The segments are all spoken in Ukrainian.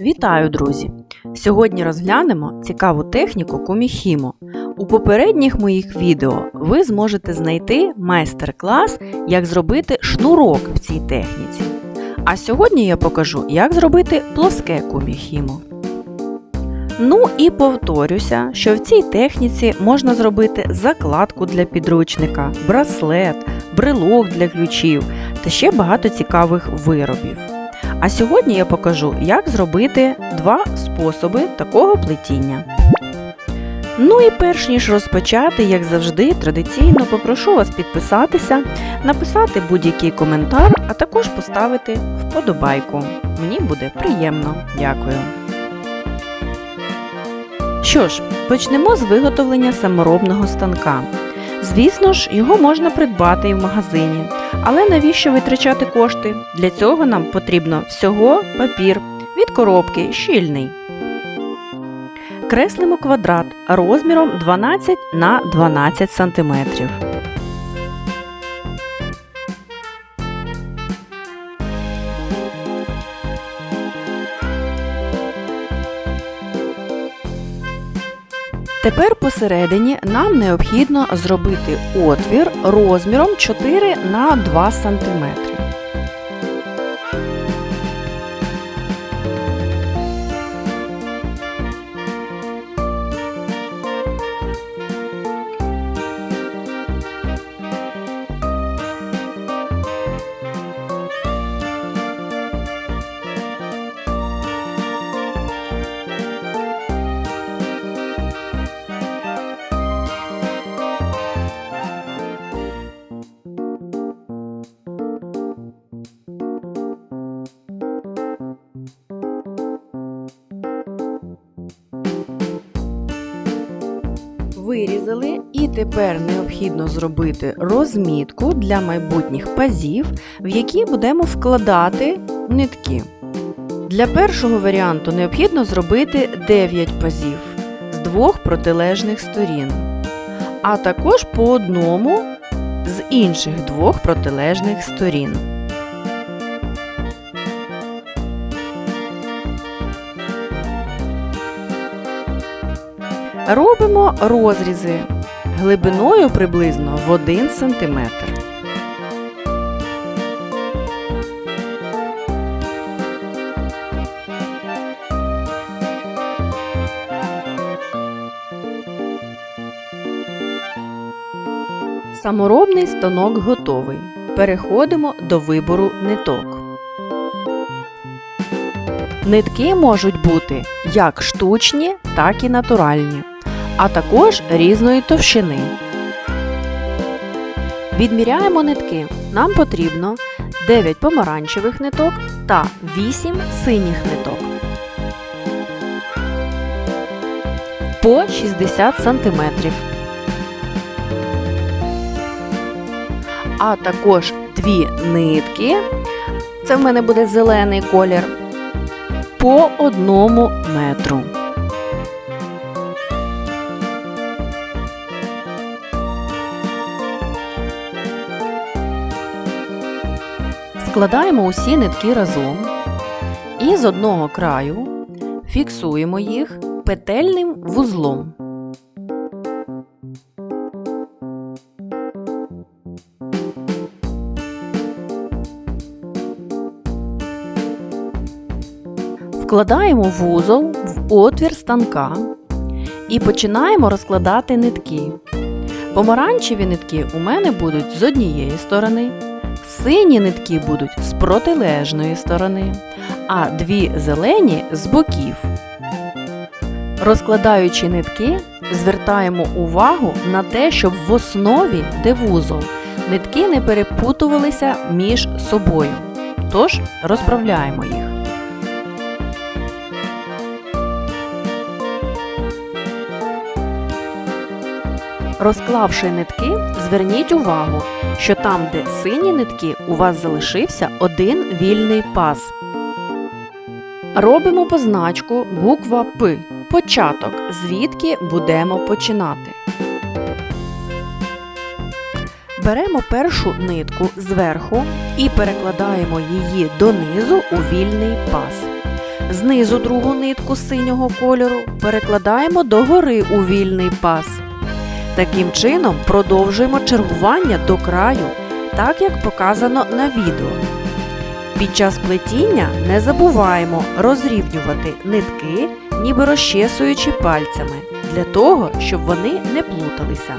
Вітаю, друзі! Сьогодні розглянемо цікаву техніку куміхімо. У попередніх моїх відео ви зможете знайти майстер-клас, як зробити шнурок в цій техніці. А сьогодні я покажу, як зробити плоске куміхімо. Ну і повторюся, що в цій техніці можна зробити закладку для підручника, браслет, брелок для ключів та ще багато цікавих виробів. А сьогодні я покажу, як зробити два способи такого плетіння. Ну і перш ніж розпочати, як завжди, традиційно попрошу вас підписатися, написати будь-який коментар, а також поставити вподобайку. Мені буде приємно. Дякую. Що ж, почнемо з виготовлення саморобного станка. Звісно ж, його можна придбати і в магазині. Але навіщо витрачати кошти? Для цього нам потрібно всього папір від коробки щільний. Креслимо квадрат розміром 12 на 12 см. Тепер посередині нам необхідно зробити отвір розміром 4 на 2 см. Тепер необхідно зробити розмітку для майбутніх пазів, в які будемо вкладати нитки. Для першого варіанту необхідно зробити 9 пазів з двох протилежних сторін, а також по одному з інших двох протилежних сторін. Робимо розрізи глибиною приблизно в 1 см. Саморобний станок готовий. Переходимо до вибору ниток. Нитки можуть бути як штучні, так і натуральні, а також різної товщини. Відміряємо нитки. Нам потрібно 9 помаранчевих ниток та 8 синіх ниток. По 60 см. А також дві нитки. Це в мене буде зелений колір по одному метру. Складаємо усі нитки разом і з одного краю фіксуємо їх петельним вузлом. Вкладаємо вузол в отвір станка і починаємо розкладати нитки. Помаранчеві нитки у мене будуть з однієї сторони, сині нитки будуть з протилежної сторони, а дві зелені з боків. Розкладаючи нитки, звертаємо увагу на те, щоб в основі, де вузол, нитки не перепутувалися між собою. Тож розправляємо їх. Розклавши нитки, зверніть увагу, що там, де сині нитки, у вас залишився один вільний паз. Робимо позначку буква П. Початок, звідки будемо починати. Беремо першу нитку зверху і перекладаємо її донизу у вільний паз. Знизу другу нитку синього кольору перекладаємо догори у вільний пас. Таким чином продовжуємо чергування до краю, так як показано на відео. Під час плетіння не забуваємо розрівнювати нитки, ніби розчесуючи пальцями, для того, щоб вони не плуталися.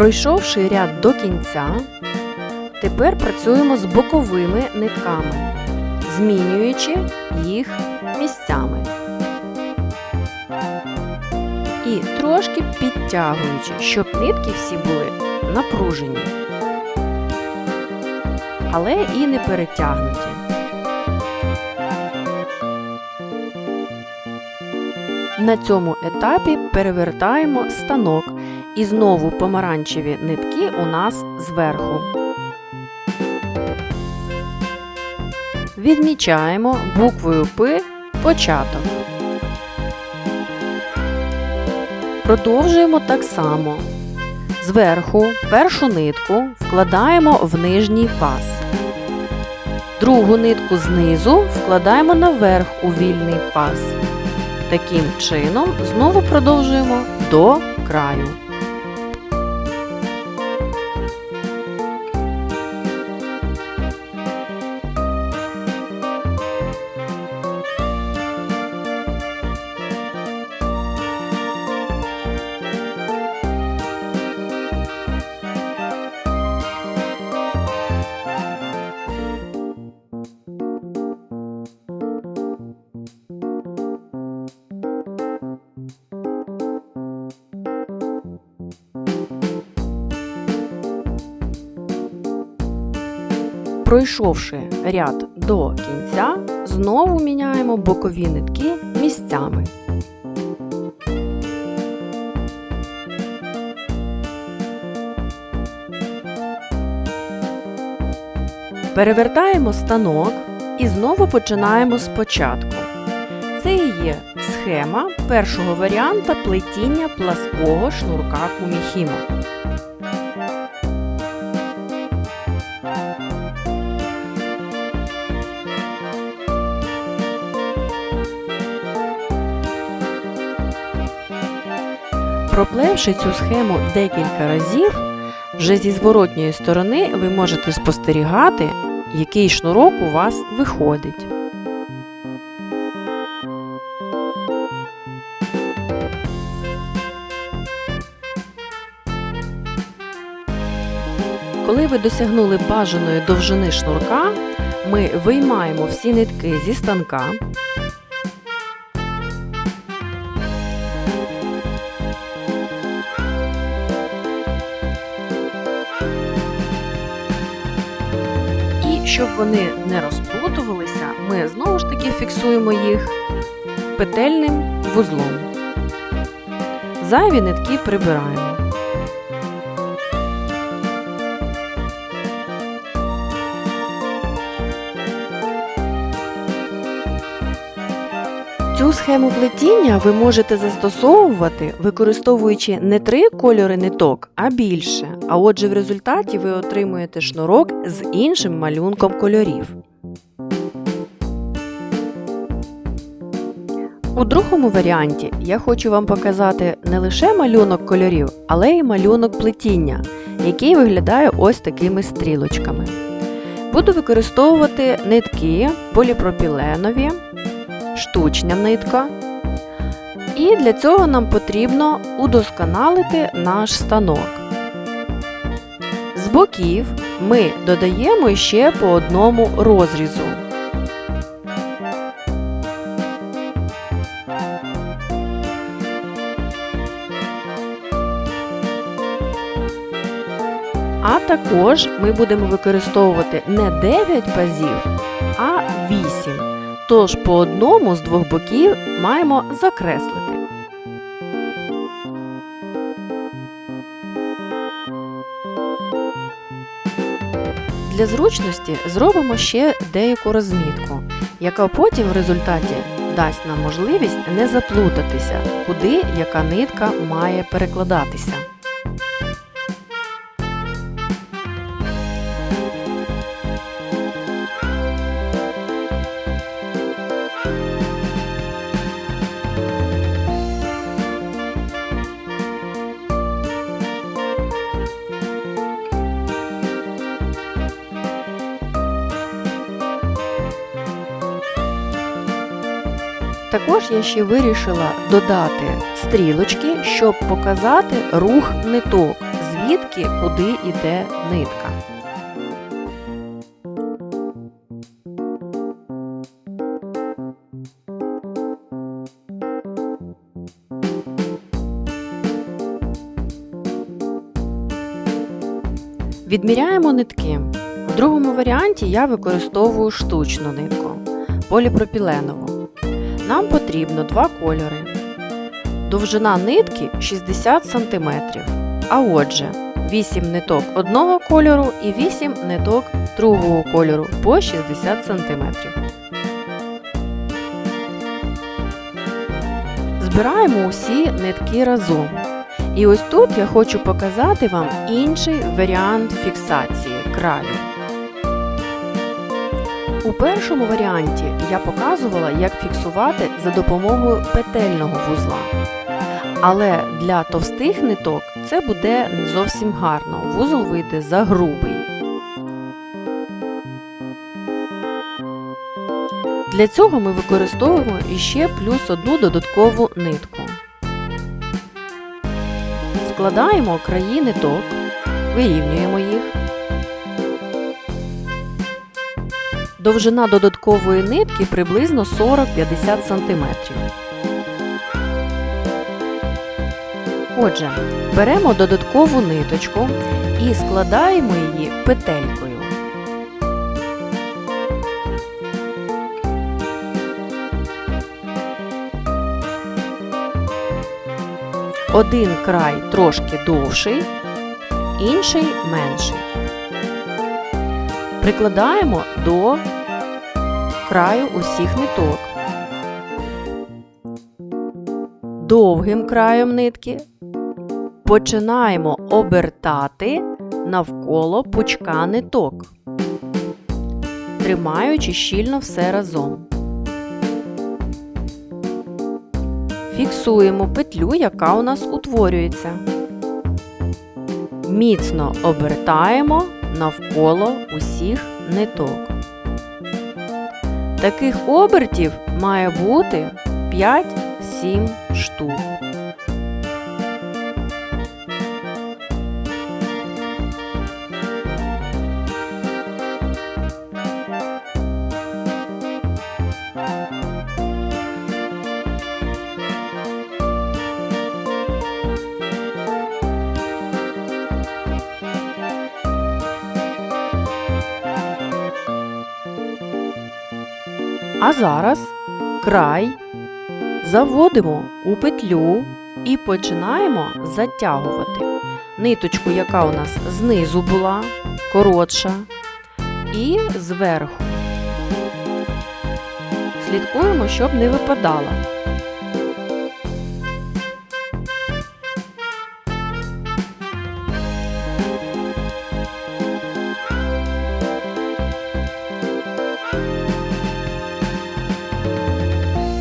Пройшовши ряд до кінця, тепер працюємо з боковими нитками, змінюючи їх місцями. І трошки підтягуючи, щоб нитки всі були напружені, але і не перетягнуті. На цьому етапі перевертаємо станок і знову помаранчеві нитки у нас зверху. Відмічаємо буквою П початок. Продовжуємо так само. Зверху першу нитку вкладаємо в нижній паз. Другу нитку знизу вкладаємо наверх у вільний паз. Таким чином знову продовжуємо до краю. Пройшовши ряд до кінця, знову міняємо бокові нитки місцями. Перевертаємо станок і знову починаємо спочатку. Це і є схема першого варіанта плетіння плаского шнурка куміхімо. Проплевши цю схему декілька разів, вже зі зворотньої сторони ви можете спостерігати, який шнурок у вас виходить. Коли ви досягнули бажаної довжини шнурка, ми виймаємо всі нитки зі станка. Щоб вони не розплутувалися, ми знову ж таки фіксуємо їх петельним вузлом. Зайві нитки прибираємо. Цю схему плетіння ви можете застосовувати, використовуючи не три кольори ниток, а більше. А отже, в результаті ви отримуєте шнурок з іншим малюнком кольорів. У другому варіанті я хочу вам показати не лише малюнок кольорів, але й малюнок плетіння, який виглядає ось такими стрілочками. Буду використовувати нитки поліпропіленові, штучна нитка. І для цього нам потрібно удосконалити наш станок. З боків ми додаємо ще по одному розрізу. А також ми будемо використовувати не 9 пазів, Тож по одному з двох боків маємо закреслити. Для зручності зробимо ще деяку розмітку, яка потім в результаті дасть нам можливість не заплутатися, куди яка нитка має перекладатися. Я ще вирішила додати стрілочки, щоб показати рух ниток, звідки куди йде нитка. Відміряємо нитки. В другому варіанті я використовую штучну нитку поліпропіленову. Нам потрібно два кольори. Довжина нитки 60 см. А отже, 8 ниток одного кольору і 8 ниток другого кольору по 60 см. Збираємо усі нитки разом. І ось тут я хочу показати вам інший варіант фіксації краю. У першому варіанті я показувала, як фіксувати за допомогою петельного вузла. Але для товстих ниток це буде не зовсім гарно, вузол вийде за грубий. Для цього ми використовуємо іще плюс одну додаткову нитку. Складаємо краї ниток, вирівнюємо їх. Довжина додаткової нитки приблизно 40-50 см. Отже, беремо додаткову ниточку і складаємо її петелькою. Один край трошки довший, інший менший. Прикладаємо до краю усіх ниток. Довгим краєм нитки починаємо обертати навколо пучка ниток, тримаючи щільно все разом. Фіксуємо петлю, яка у нас утворюється. Міцно обертаємо навколо усіх ниток. Таких обертів має бути 5-7 штук. А зараз край заводимо у петлю і починаємо затягувати ниточку, яка у нас знизу була, коротша, і зверху. Слідкуємо, щоб не випадала.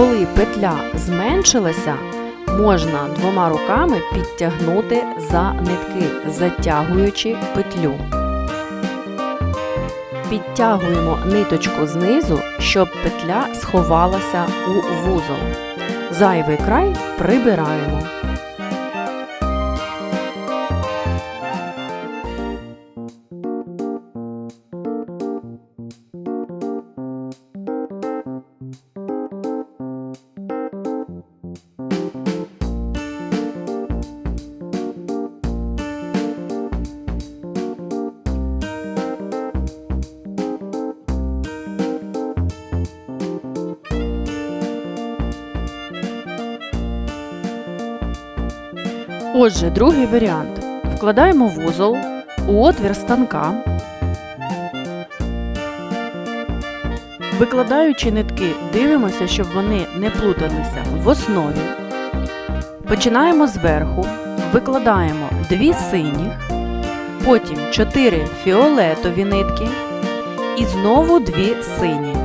Коли петля зменшилася, можна двома руками підтягнути за нитки, затягуючи петлю. Підтягуємо ниточку знизу, щоб петля сховалася у вузол. Зайвий край прибираємо. Отже, другий варіант. Вкладаємо вузол у отвір станка. Викладаючи нитки, дивимося, щоб вони не плуталися в основі. Починаємо зверху, викладаємо дві синіх, потім чотири фіолетові нитки і знову дві сині.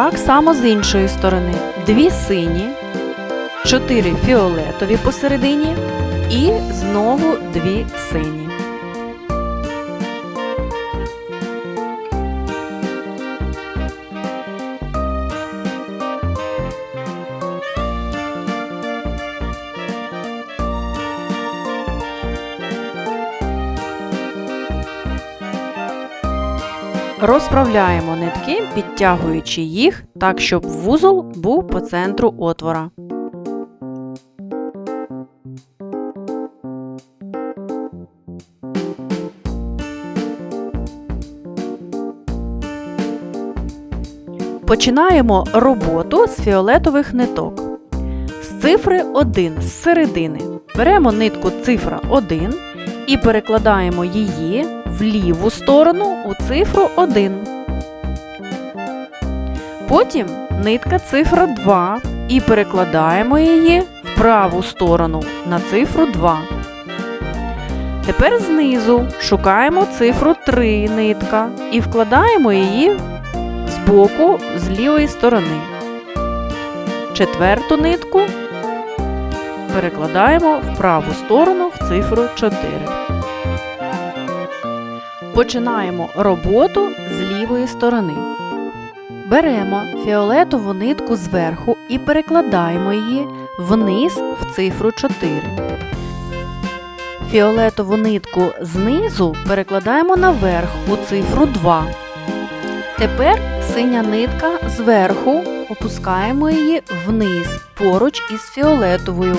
Так само з іншої сторони. Дві сині, чотири фіолетові посередині і знову дві сині. Розправляємо нитки, підтягуючи їх так, щоб вузол був по центру отвора. Починаємо роботу з фіолетових ниток. З цифри 1 з середини. Беремо нитку цифра 1 і перекладаємо її в ліву сторону у цифру 1. Потім нитка цифра 2 і перекладаємо її в праву сторону на цифру 2. Тепер знизу шукаємо цифру 3 нитка і вкладаємо її з боку з лівої сторони. Четверту нитку перекладаємо в праву сторону в цифру 4. Починаємо роботу з лівої сторони. Беремо фіолетову нитку зверху і перекладаємо її вниз в цифру 4. Фіолетову нитку знизу перекладаємо наверх у цифру 2. Тепер синя нитка зверху опускаємо її вниз поруч із фіолетовою.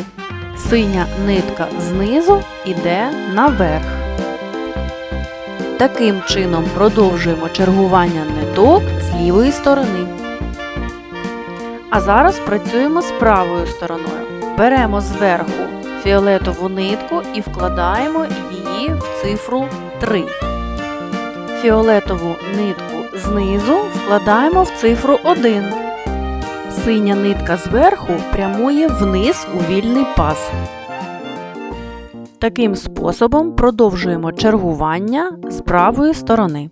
Синя нитка знизу йде наверх. Таким чином продовжуємо чергування ниток з лівої сторони. А зараз працюємо з правою стороною. Беремо зверху фіолетову нитку і вкладаємо її в цифру 3. Фіолетову нитку знизу вкладаємо в цифру 1. Синя нитка зверху прямує вниз у вільний паз. Таким способом продовжуємо чергування з правої сторони.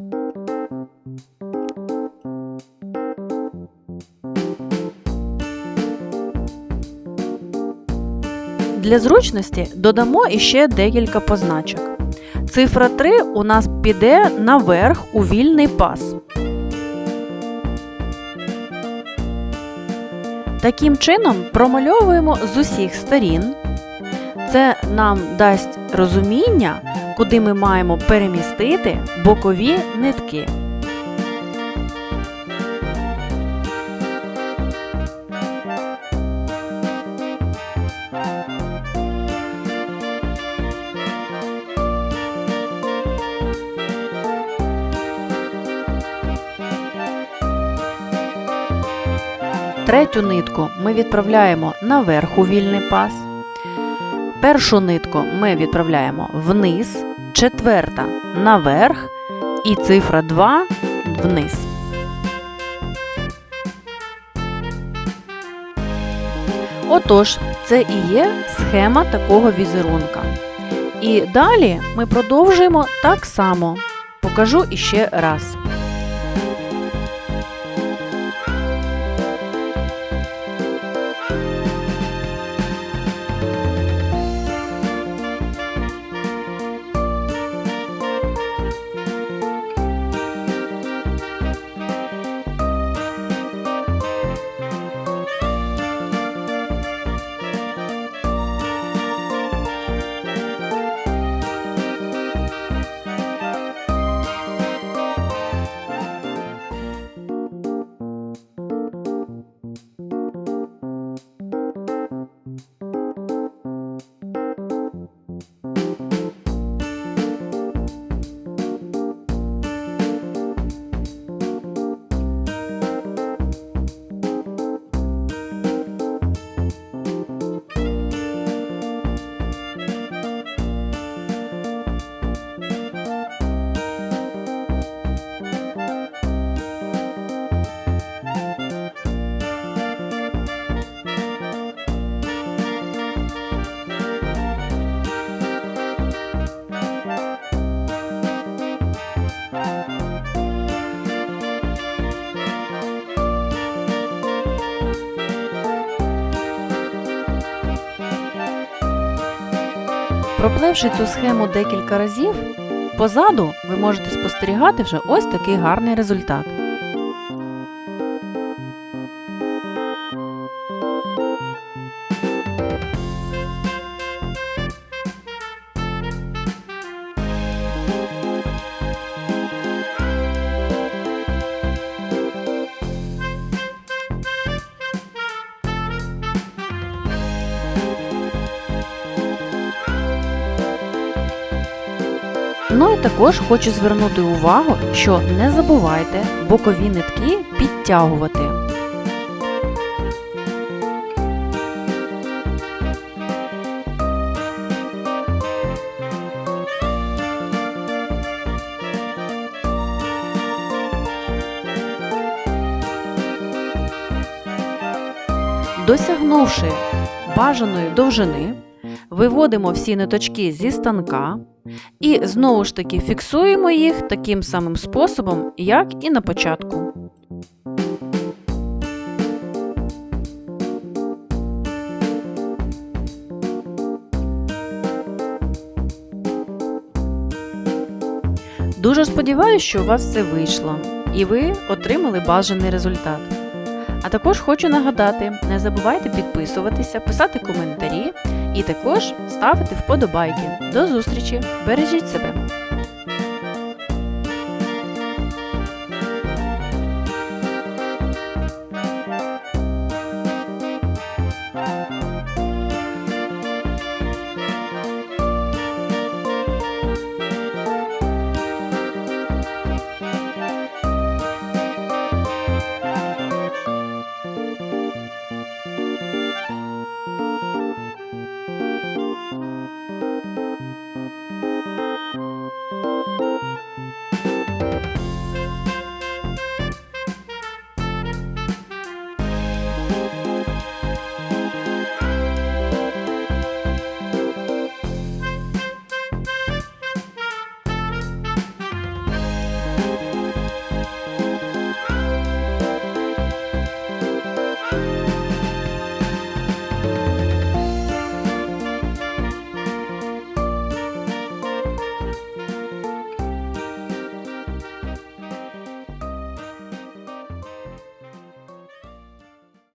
Для зручності додамо іще декілька позначок. Цифра 3 у нас піде наверх у вільний пас. Таким чином промальовуємо з усіх сторін. Це нам дасть розуміння, куди ми маємо перемістити бокові нитки. Третю нитку ми відправляємо наверх у вільний пас. Першу нитку ми відправляємо вниз, четверта наверх і цифра 2 вниз. Отож, це і є схема такого візерунка. І далі ми продовжуємо так само. Покажу іще раз. Проплевши цю схему декілька разів, позаду ви можете спостерігати вже ось такий гарний результат. Ну і також хочу звернути увагу, що не забувайте бокові нитки підтягувати. Досягнувши бажаної довжини, виводимо всі ниточки зі станка і знову ж таки фіксуємо їх таким самим способом, як і на початку. Дуже сподіваюся, що у вас все вийшло і ви отримали бажаний результат. А також хочу нагадати: не забувайте підписуватися, писати коментарі і також ставити вподобайки. До зустрічі! Бережіть себе!